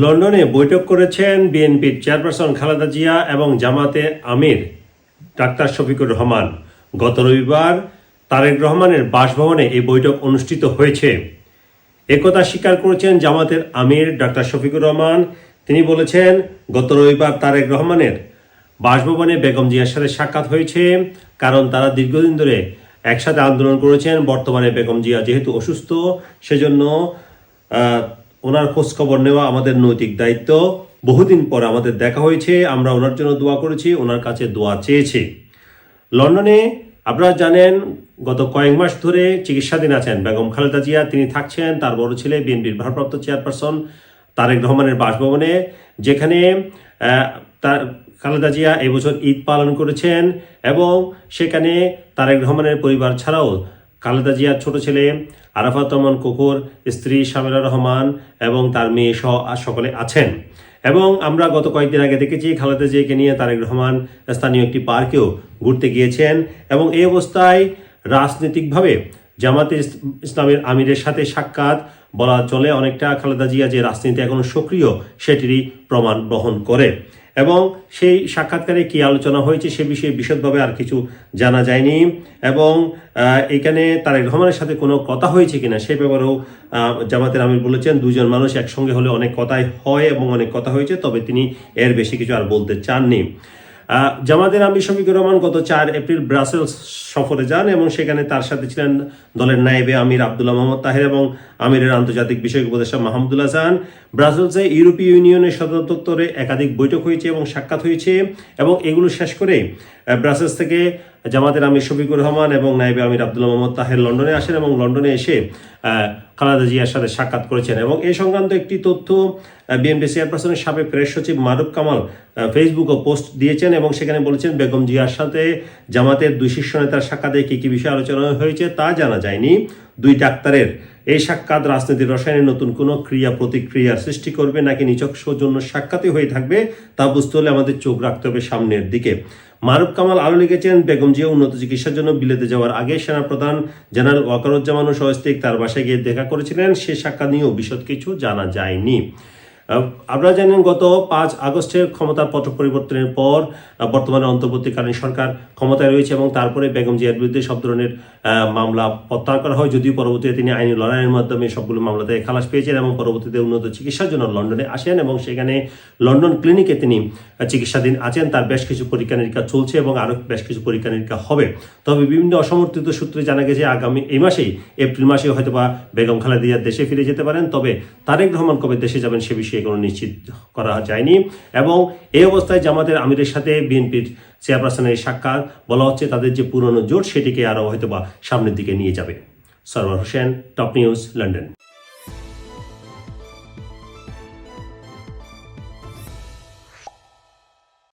লন্ডনে বৈঠক করেছেন বিএনপির চেয়ারপারসন খালেদা জিয়া এবং জামাতে আমির ডাক্তার শফিকুর রহমান। গত রবিবার তারেক রহমানের বাসভবনে এই বৈঠক অনুষ্ঠিত হয়েছে। একথা স্বীকার করেছেন জামাতের আমির ডাক্তার শফিকুর রহমান। তিনি বলেছেন, গত রবিবার তারেক রহমানের বাসভবনে বেগম জিয়ার সাথে সাক্ষাৎ হয়েছে। কারণ তারা দীর্ঘদিন ধরে একসাথে আন্দোলন করেছেন। বর্তমানে বেগম জিয়া যেহেতু অসুস্থ, সেজন্য ওনার খোঁজ খবর নেওয়া আমাদের নৈতিক দায়িত্ব। বহুদিন পর আমাদের দেখা হয়েছে, আমরা ওনার জন্য দোয়া করেছি, ওনার কাছে দোয়া চেয়েছি। লন্ডনে, আপনারা জানেন, গত কয়েক মাস ধরে চিকিৎসাধীন আছেন বেগম খালেদা জিয়া। তিনি থাকছেন তার বড় ছেলে, বিএনপির ভারপ্রাপ্ত চেয়ারপারসন তারেক রহমানের বাসভবনে, যেখানে তার, খালেদা জিয়া এবছর ঈদ পালন করেছেন এবং সেখানে তারেক রহমানের পরিবার ছাড়াও খালেদা জিয়ার ছোট ছেলে আরাফাত রহমান কুকুর, স্ত্রী শামিলা রহমান এবং তার মেয়ে সহ সকলে আছেন। এবং আমরা গত কয়েকদিন আগে দেখেছি খালেদা জিয়াকে নিয়ে তারেক রহমান স্থানীয় একটি পার্কেও ঘুরতে গিয়েছেন এবং এই অবস্থায় রাজনৈতিকভাবে জামাতে ইস- ইসলামের আমিরের সাথে সাক্ষাৎ বলা চলে। অনেকটা খালেদা জিয়া যে রাজনীতি এখনও সক্রিয়, সেটিরই প্রমাণ বহন করে। এবং সেই সাক্ষাৎকারে কি আলোচনা হয়েছে সে বিষয়ে বিশদভাবে আর কিছু জানা যায়নি। এবং এখানে তারেক রহমানের সাথে কোনো কথা হয়েছে কিনা সে ব্যাপারেও জামাতের আমির বলেছেন, দুজন মানুষ একসঙ্গে হলে অনেক কথাই হয় এবং অনেক কথা হয়েছে, তবে তিনি এর বেশি কিছু আর বলতে চাননি। জামাতের আমির শফিকুর রহমান গত চার এপ্রিল ব্রাসেলস সফরে যান এবং সেখানে তার সাথে ছিলেন দলের নায়েবে আমির আবদুল্লাহ মোহাম্মদ তাহের এবং আমিরের আন্তর্জাতিক বিষয়ক উপদেষ্টা মাহমুদুল্লাহ জাহান। ব্রাসেলসে ইউরোপীয় ইউনিয়নের সদর দপ্তরে একাধিক বৈঠক হয়েছে এবং সাক্ষাৎ হয়েছে এবং এগুলো শেষ করে ব্রাসেলস থেকে জামাতের আমির শফিকুর রহমান এবং নায়েবে আমির আবদুল্লাহ মোহাম্মদ তাহের লন্ডনে আসেন এবং লন্ডনে এসে খালেদা জিয়ার সাথে সাক্ষাৎ করেছেন। এবং এই সংক্রান্ত একটি তথ্য বিএনপি চেয়ারপারসনের সাবেক প্রেস সচিব মারুফ কামাল ফেসবুকে পোস্ট দিয়েছেন এবং সেখানে বলেছেন, বেগম জিয়ার সাথে জামাতের দুই শীর্ষ নেতার সাক্ষাতে কী কী বিষয়ে আলোচনা হয়েছে তা জানা যায়নি। দুই ডাক্তারের এই সাক্ষাৎ রাজনীতির রসায়নে নতুন কোনো ক্রিয়া প্রতিক্রিয়ার সৃষ্টি করবে নাকি নিচক সৌজন্য সাক্ষাৎই হয়ে থাকবে তা বুঝতে হলে আমাদের চোখ রাখতে হবে সামনের দিকে। মারুফ কামাল আরও লিখেছেন, বেগম জিয়া উন্নত চিকিৎসার জন্য বিলেতে যাওয়ার আগে সেনাপ্রধান জেনারেল ওয়াকারুজ্জামান ও সহস্তিক তার বাসায় গিয়ে দেখা করেছিলেন। সে সাক্ষাৎ নিয়েও বিশদ কিছু জানা যায়নি। আপনারা জানেন গত পাঁচ আগস্টের ক্ষমতার পট পরিবর্তনের পর বর্তমানে অন্তর্বর্তীকালীন সরকার ক্ষমতায় রয়েছে এবং তারপরে বেগম জিয়ার বিরুদ্ধে সব ধরনের মামলা প্রত্যাহার করা হয়। যদিও পরবর্তীতে তিনি আইনি লড়াইয়ের মাধ্যমে সবগুলো মামলা থেকে খালাস পেয়েছেন এবং পরবর্তীতে উন্নত চিকিৎসার জন্য লন্ডনে আসেন এবং সেখানে লন্ডন ক্লিনিকে তিনি চিকিৎসাধীন আছেন। তার বেশ কিছু পরীক্ষা নিরীক্ষা চলছে এবং আরও বেশ কিছু পরীক্ষা নিরীক্ষা হবে। তবে বিভিন্ন অসমর্থিত সূত্রে জানা গেছে, আগামী এই মাসেই, এপ্রিল মাসে হয়তোবা বেগম খালেদা জিয়া দেশে ফিরে যেতে পারেন। তবে তারেক রহমান কবে দেশে যাবেন সে বিষয়ে কোনো নিশ্চিত করা যায়নি এবং এই অবস্থায় জামাতের আমিরের সাথে বিএনপির চেয়ারপারসনের সাক্ষাৎ বলা হচ্ছে তাদের যে পুরনো জোট সেটিকে আরও হয়তোবা সামনের দিকে নিয়ে যাবে। Sarwar Hossain, top news, London.